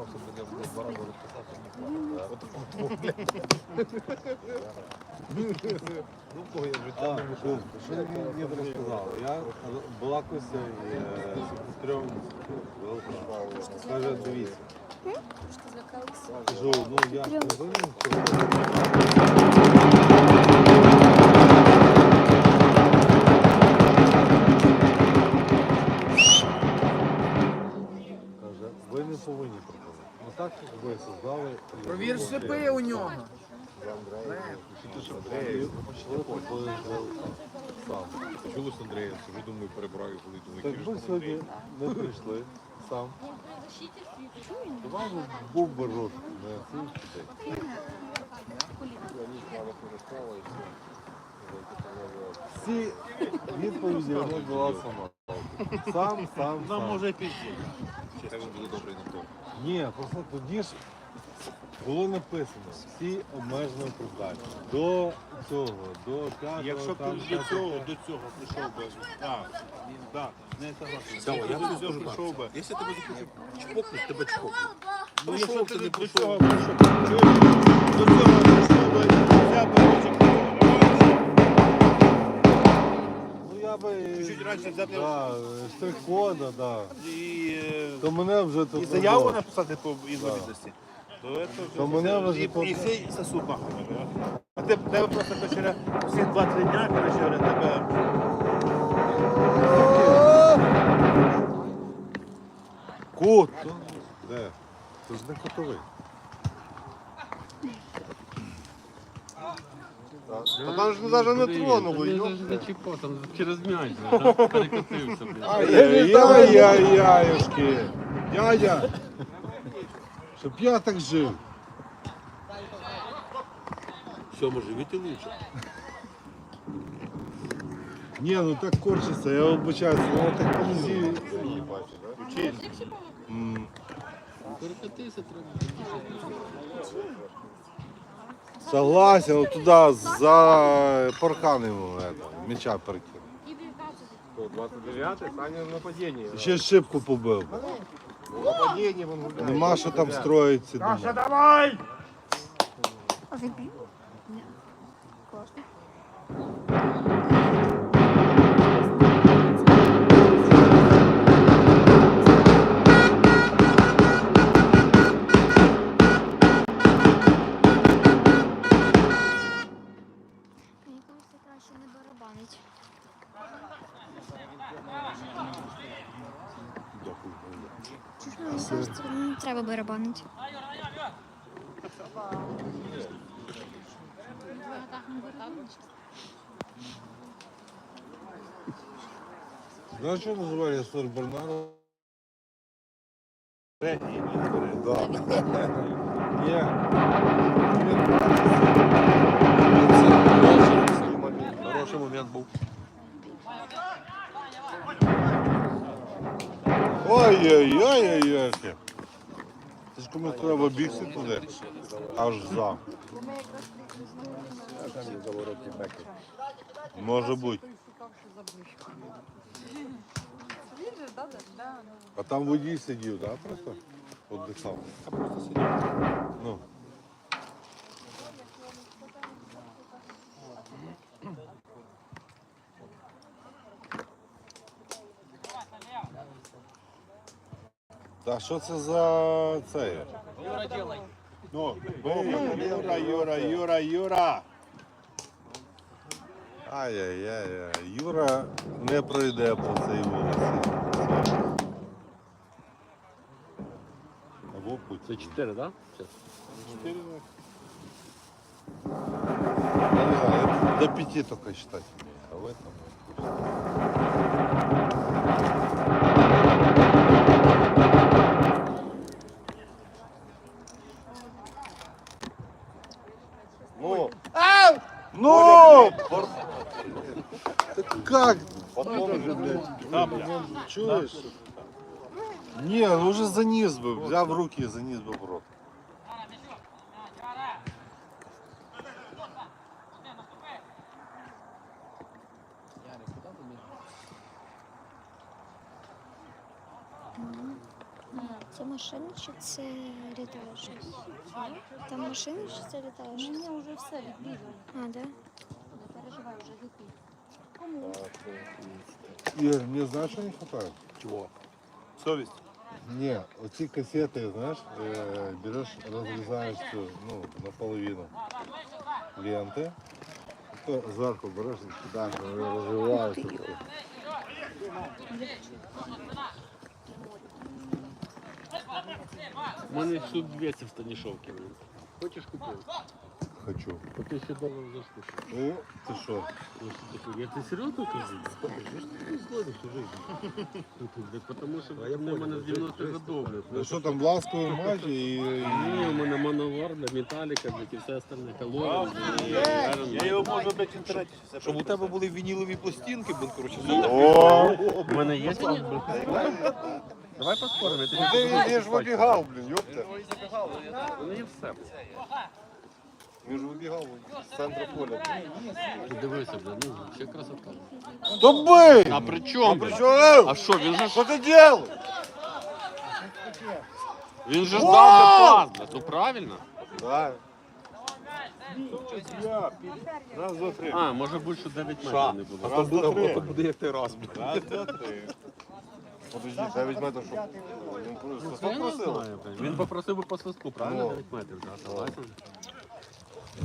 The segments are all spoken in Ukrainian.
розписався, блін, я блін, два рази розписався. От от. Ну, кого я в життя А, не Кум, що мені не розказав? Я балакався з трьом Каже, дивіться. Кажу, ну я не винен так ви создали. Провір шипи у нього. Сам. Чулось Андрія, сижу, думаю, перебираю, коли думаю, Так ви сьогодні не прийшли сам. Давай був би рот на. Всі відповіді вона була сама. Сам, сам, сам. може пізніше. Хай він буде добрий на то. Ні, просто тоді ж було написано всі обмежено придатні. До цього, до п'ятого. Якщо б там, ти до п'ятого. цього, до цього прийшов би. Так, так, не согласен. Я до цього прийшов би. Якщо тебе захочу чпокнуть, тебе чпокнуть. Ну, якщо ти не до прийшов. цього прийшов, чуєш? до цього прийшов би, я би Ну я. Чуть-чуть раніше взяти Да, штрих-кода, да. і, е, То мене вже тут. і заяву написати по інвалідності. То це То мене вже і, тут- і всі сосуд нахуй. А ти тебе просто короче, всі 2-3 дня, короче, говоря, тебе Кот! Де? Це ж не котовий. Та там ж навіть не тронуло, йо. ж не чіпо, там через м'яч перекотився. Ай-яй-яй-яюшки! Дядя! Щоб я так жив. Все, може, віти лучше. Ні, ну так корчиться, я вибачаюся, воно так. М, Перекотився треба. Согласен, вот туда за парканом это, мяча перекинув. 29-й, Саня нападіння. Ще шибку побив. Нападіння він гуляє. Нема що там строїться. Саша, дома. давай! Мені кажеться, не треба барабанити? Знаешь, что называли Сор Бернарdo? третій. Да. Ні. Хороший момент був. Ой-ой-ой-ой-ой. Це ж комусь треба бігти туди. Аж за. Може бути. А там водій сидів, так? Просто отдихав. Ну. Та що це за це? Ну, Юра, Юра, Юра, Юра. Ай-яй-яй. Юра не пройде по цій вулиці. Або путь. Це 4, так? Да? Я не знаю, До пяти только считать. А в этом... Ну, Ну! Так как? Там, бля. Чуешь? Не, ну уже заниз бы, взял в руки и заниз бы в рот. Це машина чи це літає щось? Там машина чи це літає щось? Ні, вже все відбігли. А, да? Не переживай, вже летить. Кому? Ігор, мені знаєш, що не вистачає? Чого? Совість. Ні, оці касети, знаєш, е, береш, розрізаєш цю, ну, наполовину ленти, то зверху береш і кидаєш, вони розвиваються. такі. У мене штук 200 в Станішовці. Хочеш купити? Хочу. По тисячі доларів за штуку. Ну, ти що? Ну? Я тебе серьезно кажу? Я ж всю жизнь. Тут, блядь, Потому що в мене з 90-х годов, блядь. Ну що там, ласковий матч і... Ні, у мене мановар, блядь, металіка, блядь, і все остальне. Колон, Я його можу блядь, інтернеті. Щоб у тебе були вінілові пластинки, блін, коротше, У мене є блядь? Давай поспоримо, Ти йдеш вибігав, блін, йопта. У мене є все. Він ж вибігав з центру поля. Ти Дивися, блядь, ну, ще красота. Тобий! А при чому? Що? А що, він же ж, Що ти робиш? він же ж дав пас, блядь, то правильно? Да. Раз, два, три. А, може більше 9 метрів не було. Раз, два, три. буде як ти раз, блін. Раз, два, три. Подожди, 9 метрів, щоб... Він просто знаю, блядь. Він попросив би по свистку, правильно? Ну. 9 метрів, да, согласен?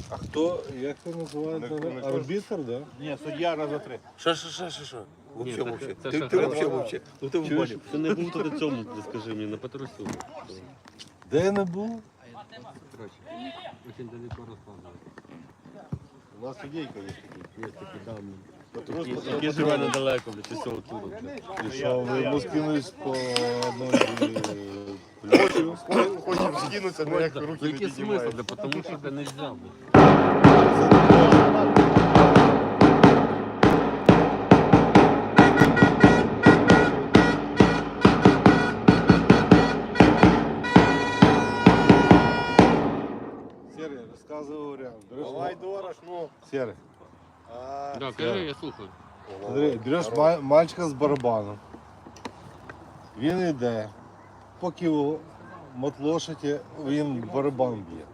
А хто, як це називається? Арбітр, да? Ні, суддя раз, два, три. Що, що, що, що, що? Ні, Вообще, так вообще. це Ти, ти вообще, вообще. Ну ти в бані. ти не був туди цьому, ти скажи мені, на Петросю. Де я не був? Короче, очень далеко розкладувати. У нас судейка є такий. Є такі давні. Петрос, Які живе недалеко, блядь, із цього туду, блядь. Що, ви йому скинулись по одній е, плечу? Хочемо скинутися, але як Ну, руки не який смисл, піднімають. блядь, потому що блядь, не взяв, блядь. Серый, розказував варіант. Давай, Дорож, ну. Серый, Да, кажи, я слухаю. смотри, береш ма- мальчика з барабаном. Він йде, поки у мотлошаті він барабан б'є.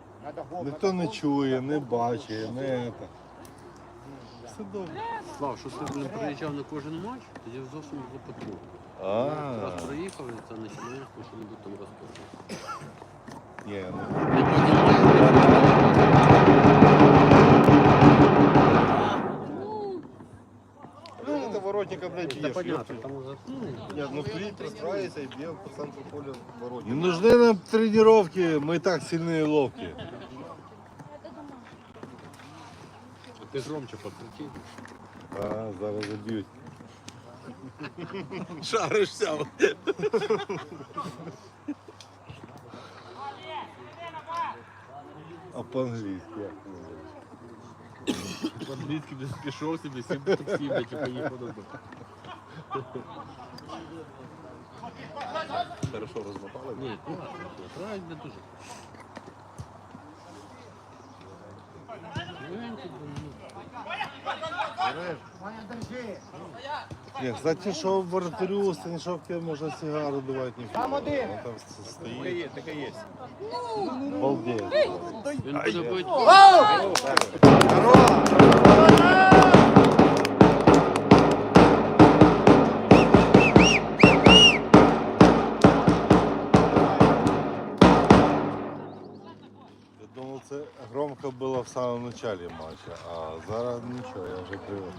Ніхто не чує, не бачить, не це. Все добре. Слав, що ти не приїжджав на кожен матч, тоді зовсім не потрібно. Раз приїхав, і це починаєш, то що небудь там розказувати. ні, ну, І потім Ну, это воротника, блядь, Та бьешь. понятно, там уже Нет, ну стоит, пристраивается и бьет по центру поля не воротника. нужны нам тренировки, ми і так сильні і ловкі. ти громче покричи. А, зараз заб'ють. Шаришься. А по-англійськи десь пішов собі, сів в таксі, блядь, і поїхав додому. Хорошо розмотали? Ні, класно, правильно дуже. Легенький, блін, Ні, кстати, що в вартарю, Станішовки можна сигару давати ніхто. Там один. там с- стоїть. Так и есть. Балдеє. Він буде бити. Я це громко було в самому началі матча, а зараз нічого, я вже привик.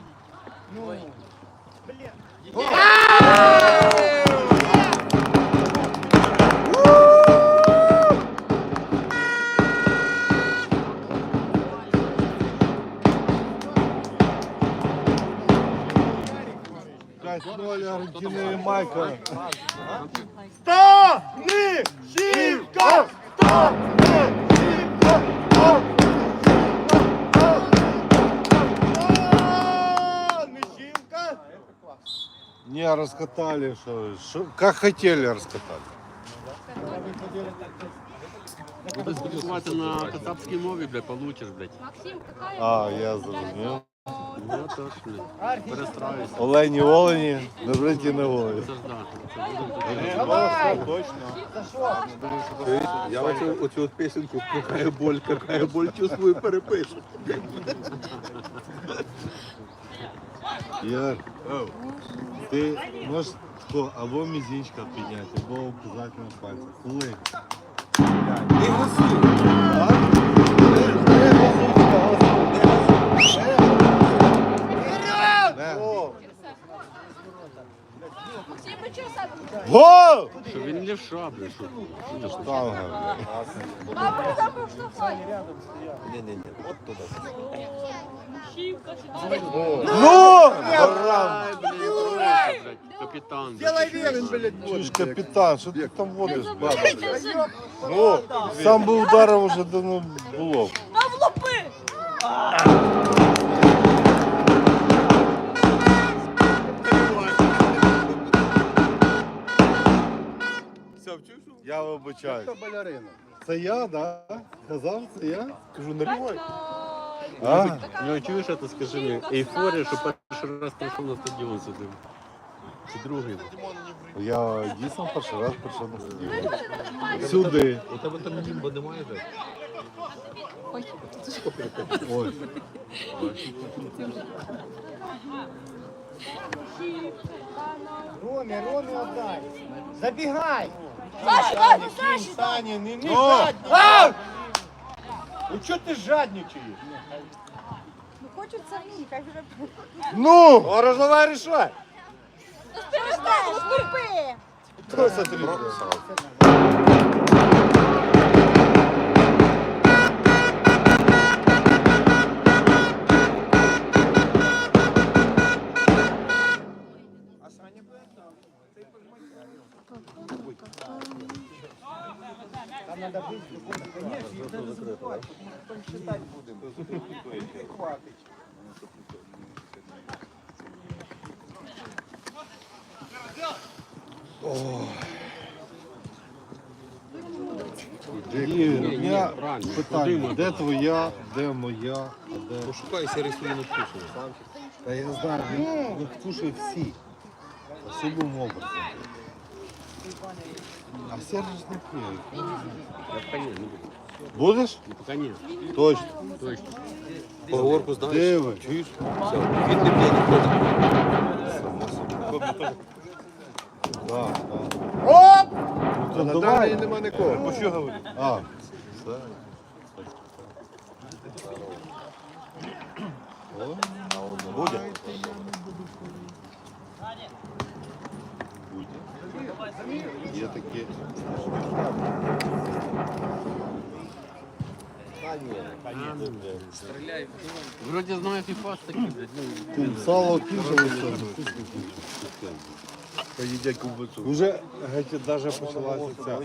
П'ять Не, раскатали, что, что как хотели раскатали. Буде спілкуватися на кацапській мові, блядь, получиш, блядь. Максим, какая А, я зрозумів. Ну то ж, блін. Перестраюся. Олені олені, не бриті не голі. Це ж да. Це буде Точно. Я оцю, оцю от пісеньку «Какая боль, какая боль чувствую» перепишу. Ігор, ти можеш тако або мізинчика підняти, або указательний пальцем. Коли? Ти газуй. Гол! Що він лівша, блін, що? Штанга. Не-не-не, от туди. Ну! Просто, блядь, Капітан. блядь. Чуєш, капітан, що ти там водиш, баба? Ну, сам би ударив уже давно було. Все, вчув, Я вибачаюсь. балерина. Це я, да? Казав, це я? Кажу, наливай. А? Ну, чуєш, це скажи мені, ейфорія, що перший раз прийшов на стадіон сюди. Чи другий? Я дійсно перший раз прийшов на стадіон. Сюди. У тебе там німба немає же? Ой. Ромі, Ромі отдай. Забігай. Саня, не, не жадничай. Ну чого ти жадничаєш? Ну хочуть самі, хай вже Ну! О, давай рішай. перестань, ступи! Хто це тобі? Ігор, питання, де твоя, де моя, а де... Пошукай серію свою надкушення. Та я він, він кушає всі. Особливим образом. А Сергій ж не п'є. Я пока не буду. Будеш? Ну, пока ні. Точно. Точно. Поговорку знаєш? Де ви? Чуєш? Все, він не п'є, не ходить. Да, да. Ну, то На давай. далі нема нікого. Про що говорити? А, все. Буде? Буде. Є такі. Вроді знаю фіфа такі, блядь, ну, Тут сало кінчилося. Поїдять ковбасу. Уже геть даже почалася ця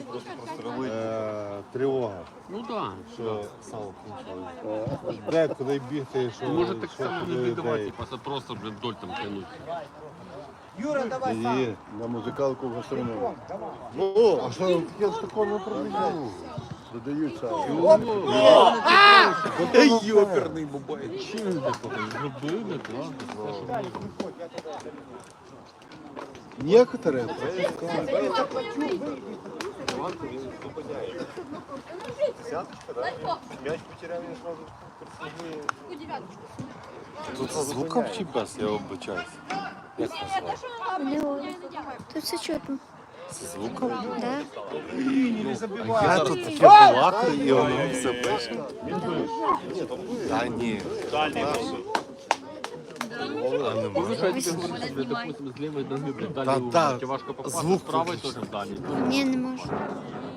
е, тривога, ну да. що сало кінчилося. Де, куди бігти, що, Може так що само не куди віддавати, типа, це просто, блядь, доль там тянуть. Юра, давай сам. Є. На музикалку в гастрономі. Ну, а що таке з такого не продають? Додають сало. Ей, йоперний бабай. Чим ти зробив, не класно, все, що можна. Некоторые М'яч потеряв він зразу прислугує. Тут з звуком чи без, я обичаюсь. Як це звати? Алло. Тут все чутно. З звуком? Да? Не забивай. Я тут таке балакаю, і воно все пише. Та ні. Ну, що я тобі говорю, що, блядь, допустим, з лівої ноги, блядь, далі та, у важко попасти, правої теж вдалі. Ні, не можу.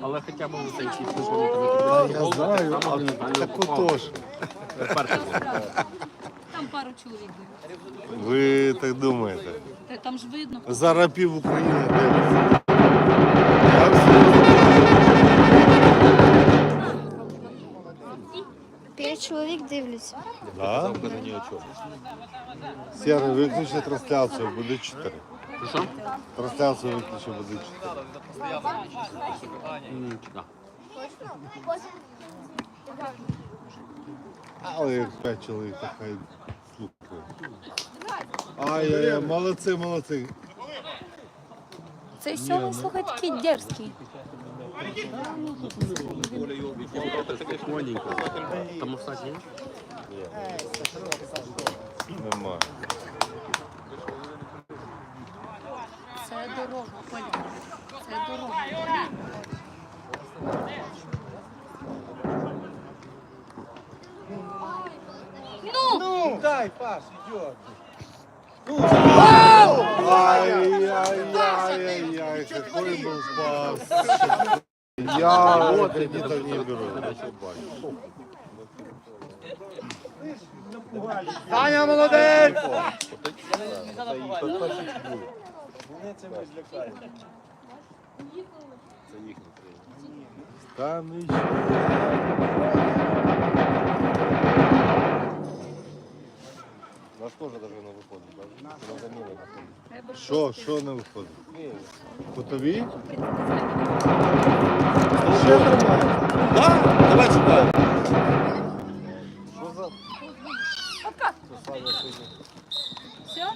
Але хоча б цей слуховий я знаю, а так отож. Там пару чоловік. Ви так думаєте? Там ж видно. Зараз пів України дивиться. Чоловік дивляться. Да? Сєра, виключи трансляцію, буде 4. Що, Що? Трансляцію виключи, буде 4. М, да. Але як 5 чоловік, то хай слухає. Ай-яй-яй, молодці, молодці. Цей сьомий, слухай, такий дерзкий. Тихоненько. Там встать нет? Нет. Нормально. Це дорога, Коля. Це дорога. Ну! Ну, дай, Паш, идет. Ай-яй-яй, какой был спас. Я вот это не беру. Саня, молодець! Та нічого. Наш тоже даже не выходит. да? На замену находит. Що, що не виходить? Готові? Ще тримає? Так, давай шукаємо. Що за... Все?